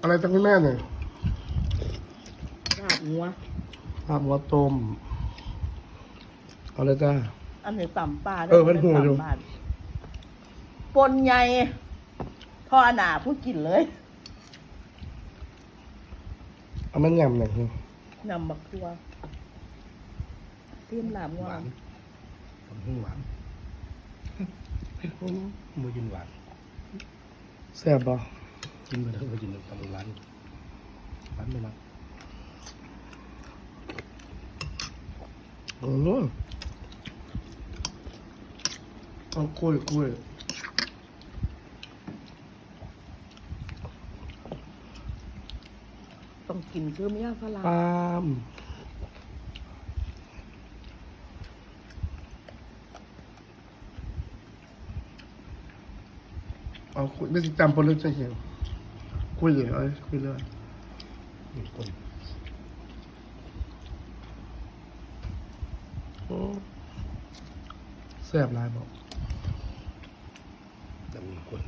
อะไรจากคุณแม่เนี่ยลาบงัวลาบหัวต้มเอาเลยจ้าอันนี้ตำปลาเออมันหูอยู่ตำบ้านปนใหญ่พ่อหนาผู้กินเลยเอามันยำหน่อยนำบักตัวเตรียมลาบงัวหวานทำให้หวานมือกินหวานแซ่บบ่ กินไปเถอะไปกินตำร้านร้านไม่รับโอ้โหเอากล้วยกล้วยต้องกินคือเมียฝรั่งปาล์มเอาคุยไม่สิจำปนเรื่องใจเหี่ย วคุยเลยเอ้ยคุยเลยมีคนโอ้แซ่บหลายบอกจะมีคน